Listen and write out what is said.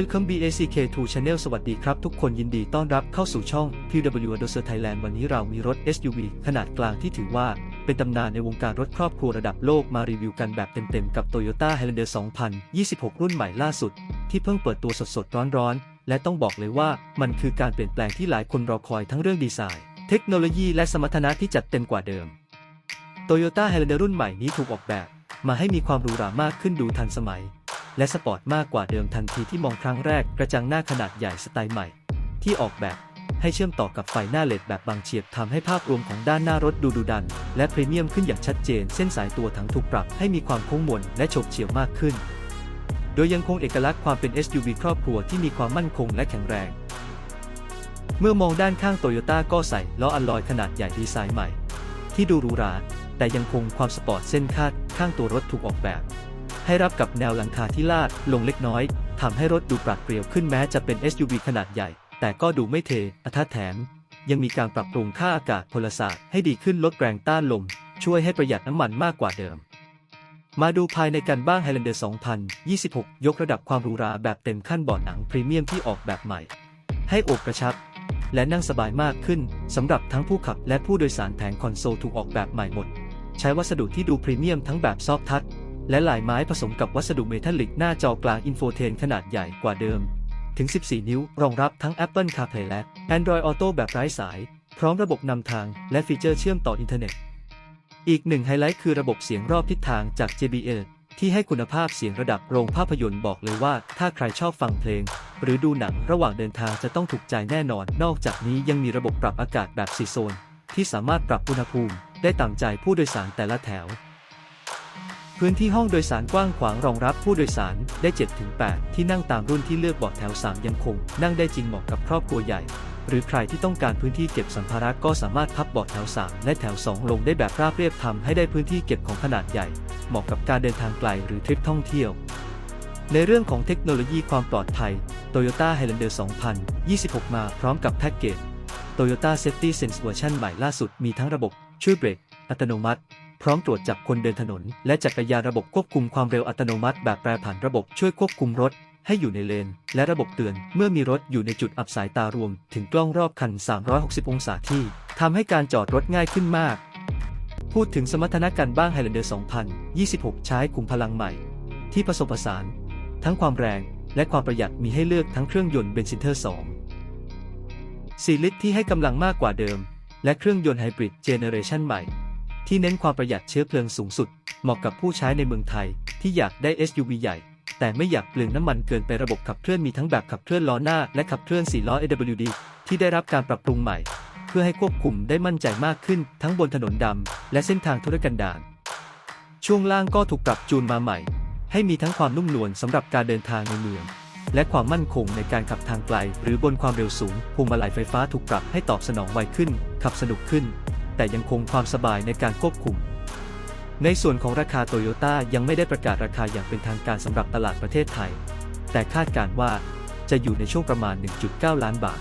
Welcome BACK2 Channel สวัสดีครับ ทุกคนยินดีต้อนรับเข้าสู่ช่อง PW a d o s e r Thailand วันนี้เรามีรถ SUV ขนาดกลางที่ถือว่า เป็นตำนานในวงการรถครอบครัวระดับโลกมารีวิวกันแบบเต็มๆ กับ Toyota Highlander 2026 รุ่นใหม่ล่าสุด ที่เพิ่งเปิดตัวสดๆ ร้อนๆ และต้องบอกเลยว่ามันคือการเปลี่ยนแปลงที่หลายคนรอคอยทั้งเรื่องดีไซน์ เทคโนโลยีและสมรรถนะที่จัดเต็มกว่าเดิม Toyota Highlander รุ่นใหม่นี้ถูกออกแบบ มาให้มีความหรูหรามากขึ้นดูทันสมัย และสปอร์ตมากกว่าเดิมทันทีที่มองครั้งแรกกระจังหน้าขนาดใหญ่สไตล์ใหม่ ที่ออกแบบให้เชื่อมต่อกับไฟหน้าเลดแบบบางเฉียบทำให้ภาพรวมของด้านหน้ารถดูดุดัน และพรีเมียมขึ้นอย่างชัดเจน เส้นสายตัวถังถูกปรับให้มีความโค้งมนและโฉบเฉี่ยวมากขึ้น โดยยังคงเอกลักษณ์ความเป็น SUV ครอบครัวที่มีความมั่นคงและแข็งแรง เมื่อมองด้านข้างโตโยต้าก็ใส่ล้ออัลลอยขนาดใหญ่ดีไซน์ใหม่ ที่ดูหรูหราแต่ยังคงความสปอร์ตเส้นคาดข้างตัวรถถูกออกแบบ ให้รับกับแนวหลังคาที่ลาดลงเล็กน้อยทำให้รถดูปราดเปรียวขึ้นแม้จะเป็น SUV ขนาดใหญ่ แต่ก็ดูไม่เทอะทะแถม ยังมีการปรับปรุงค่าอากาศพลศาสตร์ให้ดีขึ้นลดแรงต้านลม ช่วยให้ประหยัดน้ำมันมากกว่าเดิม มาดูภายในกันบ้าง Highlander 2026 ยกระดับความหรูหราแบบเต็มขั้นบาะหนังพรีเมียมที่ออกแบบใหม่ ให้อบกระชับ และนั่งสบายมากขึ้นสำหรับทั้งผู้ขับและผู้โดยสารแผงคอนโซลถูกออกแบบใหม่หมด ใช้วัสดุที่ดูพรีเมียมทั้งแบบซอฟทัช และลายไม้ผสมกับวัสดุเมทัลลิกหน้าจอกลางอินโฟเทนขนาดใหญ่กว่าเดิม ถึง 14 นิ้ว รองรับทั้ง Apple CarPlay และ Android Auto แบบไร้สาย พร้อมระบบนำทางและฟีเจอร์เชื่อมต่ออินเทอร์เน็ต อีกหนึ่งไฮไลท์คือระบบเสียงรอบทิศทางจาก JBL ที่ให้คุณภาพเสียงระดับโรงภาพยนตร์บอกเลยว่า ถ้าใครชอบฟังเพลง หรือดูหนังระหว่างเดินทางจะต้องถูกใจแน่นอน นอกจากนี้ยังมีระบบปรับอากาศแบบสีโซน ที่สามารถปรับอุณหภูมิ ได้ตามใจผู้โดยสารแต่ละแถว พื้นที่ห้องโดยสารกว้างขวางรองรับผู้โดยสารได้ 7-8 ที่นั่งตามรุ่นที่เลือกเบาะแถว 3 ยังคง นั่งได้จริงเหมาะกับครอบครัวใหญ่ หรือใครที่ต้องการพื้นที่เก็บสัมภาระก็สามารถพับเบาะแถว 3 และแถว 2 ลงได้แบบราบเรียบทำให้ได้พื้นที่เก็บของขนาดใหญ่ เหมาะกับการเดินทางไกลหรือทริปท่องเที่ยว ในเรื่องของเทคโนโลยีความปลอดภัย Toyota Highlander 2026 มาพร้อมกับแพ็กเกจ Toyota Safety Sense เวอร์ชันใหม่ล่าสุดมีทั้งระบบช่วยเบรก อัตโนมัติ พร้อมตรวจจับคนเดินถนน และจักรยานระบบควบคุมความเร็วอัตโนมัติแบบแปรผันระบบช่วยควบคุมรถ ให้อยู่ในเลน และระบบเตือน เมื่อมีรถอยู่ในจุดอับสายตารวม ถึงกล้องรอบคัน 360 องศาที่ทำให้การจอดรถง่ายขึ้นมาก พูดถึงสมรรถนะกันบ้าง Highlander 2026 ใช้ขุมพลังใหม่ ที่ผสมผสาน ทั้งความแรงและความประหยัดมีให้เลือกทั้งเครื่องยนต์เบนซินเทอร์ 2 4 ลิตรที่ให้กำลังมากกว่าเดิม และเครื่องยนต์ไฮบริดเจเนอเรชันใหม่ ที่เน้นความประหยัดเชื้อเพลิงสูงสุด เหมาะกับผู้ใช้ในเมืองไทย ที่อยากได้ SUV ใหญ่ แต่ไม่อยากเปลืองน้ำมันเกินไประบบขับเคลื่อนมีทั้งแบบขับเคลื่อนล้อหน้าและขับเคลื่อน4ล้อ AWD ที่ได้รับการปรับปรุงใหม่ เพื่อให้ควบคุมได้มั่นใจมากขึ้นทั้งบนถนนดำและเส้นทางธุรกันดารช่วงล่างก็ถูกปรับจูนมาใหม่ ให้มีทั้งความนุ่มนวลสำหรับการเดินทางในเมือง และความมั่นคงในการขับทางไกล หรือบนความเร็วสูงพวงมาลัยไฟฟ้าถูกปรับให้ตอบสนองไวขึ้น ขับสนุกขึ้น แต่ยังคงความสบายในการควบคุม ในส่วนของราคาโตโยต้ายังไม่ได้ประกาศราคาอย่างเป็นทางการสำหรับตลาดประเทศไทย แต่คาดการว่าจะอยู่ในช่วงประมาณ 1.9 ล้านบาท